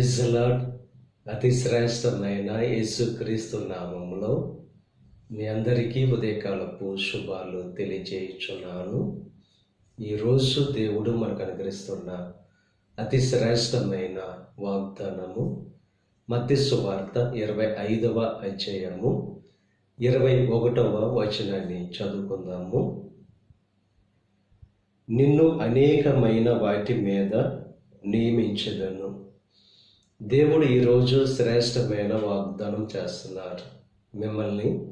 Praise lord అతి శ్రేష్టమైన యేసుక్రీస్తు నామంలో మీ అందరికీ ఉదయకాలపు శుభాలు తెలియజేయుచున్నాను ఈరోజు దేవుడు మనకు అనుగ్రహిస్తున్న అతి శ్రేష్టమైన వాగ్దానము మత్తి సువార్త ఇరవై ఐదవ అధ్యాయము ఇరవై ఒకటవ వచనాన్ని చదువుకుందాము. నిన్ను అనేకమైన వాటి మీద నియమించదను. దేవుడు ఈరోజు శ్రేష్టమైన వాగ్దానం చేస్తున్నారు. మిమ్మల్ని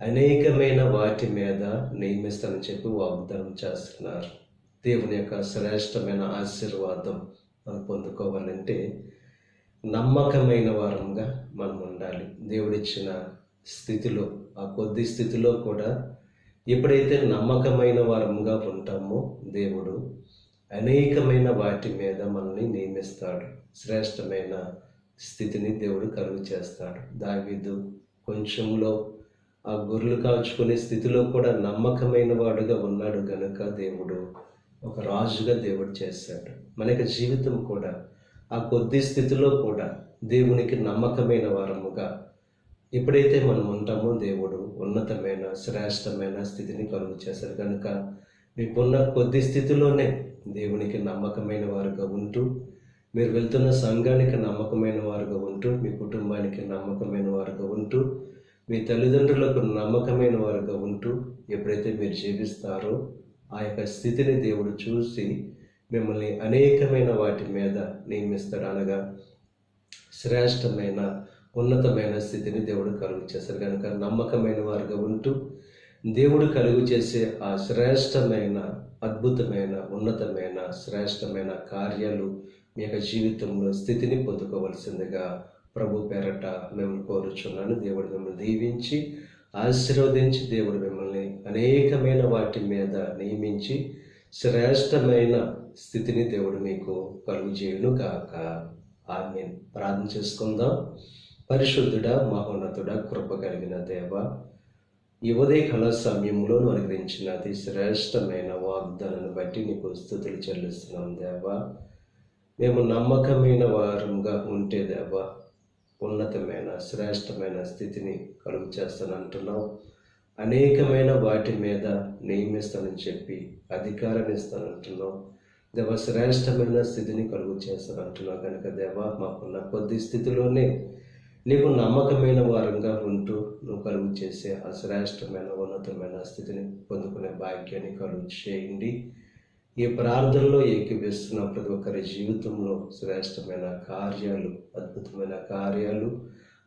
అనేకమైన వాటి మీద నియమిస్తానని చెప్పి వాగ్దానం చేస్తున్నారు. దేవుని యొక్క శ్రేష్టమైన ఆశీర్వాదం మనం పొందుకోవాలంటే నమ్మకమైన వారంగా మనం ఉండాలి. దేవుడిచ్చిన స్థితిలో ఆ కొద్ది స్థితిలో కూడా ఎప్పుడైతే నమ్మకమైన వారంగా ఉంటామో దేవుడు అనేకమైన వాటి మీద మనల్ని నియమిస్తాడు. శ్రేష్టమైన స్థితిని దేవుడు కలుగు చేస్తాడు. దావీదు కొంచెంలో ఆ గొర్రెలు కాల్చుకునే స్థితిలో కూడా నమ్మకమైన వాడుగా ఉన్నాడు గనుక దేవుడు ఒక రాజుగా దేవుడు చేశాడు మన యొక్క జీవితం కూడా ఆ కొద్ది స్థితిలో కూడా దేవునికి నమ్మకమైన వారముగా ఎప్పుడైతే మనం ఉంటామో దేవుడు ఉన్నతమైన శ్రేష్టమైన స్థితిని కలుగు చేశారు కనుక మీకున్న కొద్ది స్థితిలోనే దేవునికి నమ్మకమైన వారుగా ఉంటూ మీరు వెళ్తున్న సంఘానికి నమ్మకమైన వారుగా ఉంటూ మీ కుటుంబానికి నమ్మకమైన వారుగా ఉంటూ మీ తల్లిదండ్రులకు నమ్మకమైన వారుగా ఉంటూ ఎప్పుడైతే మీరు జీవిస్తారో ఆ యొక్క స్థితిని దేవుడు చూసి మిమ్మల్ని అనేకమైన వాటి మీద నియమిస్తాడు అనగా శ్రేష్టమైన ఉన్నతమైన స్థితిని దేవుడు కలుగు చేశారు కనుక నమ్మకమైన వారుగా ఉంటూ దేవుడు కలుగు చేసే ఆ శ్రేష్టమైన అద్భుతమైన ఉన్నతమైన శ్రేష్టమైన కార్యాలు మీ యొక్క జీవితంలో స్థితిని పొందుకోవలసిందిగా ప్రభు పేరట మేము కోరుచున్నాను. దేవుడు మిమ్మల్ని దీవించి ఆశీర్వదించి దేవుడు మిమ్మల్ని అనేకమైన వాటి మీద నియమించి శ్రేష్టమైన స్థితిని దేవుడు మీకు కలుగు కాక గాక ఆమె ప్రార్థన చేసుకుందాం. పరిశుద్ధుడ మహోన్నతుడ కృప కలిగిన దేవ ఈ ఉదయకాల సమయంలో అనుగ్రహించిన అతి శ్రేష్టమైన వాగ్దానాన్ని బట్టి నీకు స్థుతులు చెల్లిస్తున్నాం దేవా. మేము నమ్మకమైన వారంగా ఉంటే దేవా ఉన్నతమైన శ్రేష్టమైన స్థితిని కలుగు చేస్తానంటున్నావు అనేకమైన వాటి మీద నియమిస్తానని చెప్పి అధికారం ఇస్తానంటున్నావు దేవ శ్రేష్టమైన స్థితిని కలుగు చేస్తానంటున్నావు కనుక దేవా. మాకున్న కొద్ది స్థితిలోనే నీకు నమ్మకమైన వారంగా ఉంటూ నువ్వు కలుగు చేసే ఆ శ్రేష్టమైన ఉన్నతమైన స్థితిని పొందుకునే భాగ్యాన్ని కలుగు చేయండి. ఈ ప్రార్థనలో ఏకీపిస్తున్న ప్రతి ఒక్కరి జీవితంలో శ్రేష్టమైన కార్యాలు అద్భుతమైన కార్యాలు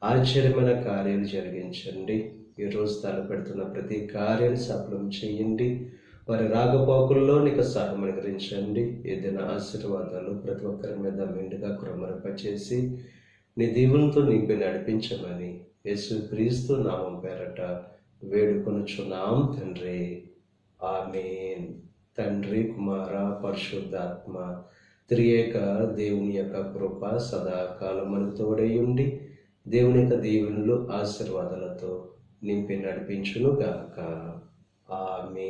ఆశ్చర్యమైన కార్యాలు జరిగించండి. ఈరోజు తలపెడుతున్న ప్రతి కార్యాన్ని సఫలం చేయండి. వారి రాగపోకుల్లో నీకు సహాయం అనుగ్రహించండి. ఏదైనా ఆశీర్వాదాలు ప్రతి ఒక్కరి మీద మెండుగా క్రమరపచేసి నీ దీవులతో నింపి నడిపించమని యేసు క్రీస్తు నామం పేరట వేడుకొనుచున్నాం తండ్రి. ఆమెన్. తండ్రి కుమార పరిశుద్ధాత్మ త్రియేక దేవుని యొక్క కృప సదాకాలం మన ఉండి దేవుని యొక్క దీవెనలు ఆశీర్వాదాలతో నింపి నడిపించును గాక ఆమె